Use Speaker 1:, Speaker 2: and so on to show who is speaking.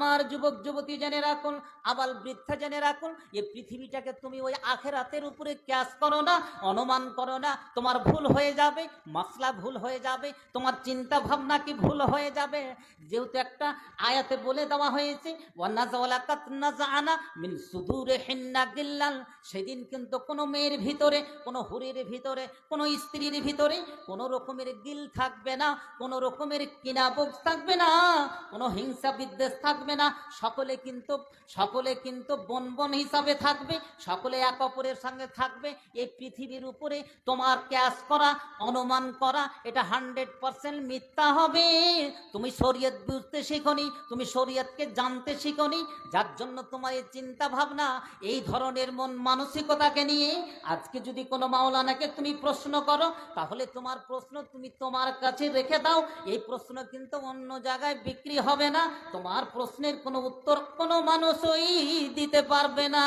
Speaker 1: আমার যুবক যুবতী জেনে রাখুন, আবাল বৃদ্ধা জেনে রাখুন এই পৃথিবীটাকে তুমি ওই আখেরাতের উপরে ক্যাশ করো না, অনুমান করো না, তোমার ভুল হয়ে যাবে, মশলা ভুল হয়ে যাবে, তোমার চিন্তা ভাবনা কি ভুল হয়ে যাবে। যেহেতু একটা আয়াতে বলে দেওয়া হয়েছে মিন সুদুরে হিন্না গিল্লাল, সেদিন কিন্তু কোনো মেয়ের ভিতরে, কোনো হুরের ভিতরে, কোনো স্ত্রীর ভিতরে কোনো রকমের গিল থাকবে না, কোনো রকমের কিনাবোক থাকবে না, কোনো হিংসা বিদ্বেষ থাকবে না। সকলে কিন্তু সকলে কিন্তু বন বন হিসাবে থাকবে, সকলে এক অপরের সঙ্গে থাকবে। এই পৃথিবীর উপরে তোমার ক্যাশ করা, অনুমান করা, এটা হান্ড্রেড পার্সেন্ট মিথ্যা হবে। তুমি শরীয়ত বুঝতে শিখনি, তুমি শরীয়তকে জানতে শিখনি, যার জন্য তোমার এই চিন্তা ভাবনা এই ধরনের মন মানসিকতাকে নিয়ে আজকে যদি কোনো মাওলানাকে তুমি প্রশ্ন করো, তাহলে তোমার প্রশ্ন তুমি তোমার কাছে রেখে দাও। এই প্রশ্ন কিন্তু অন্য জায়গায় বিক্রি হবে না। তোমার প্রশ্নের কোনো উত্তর কোনো মানুষই দিতে পারবে না।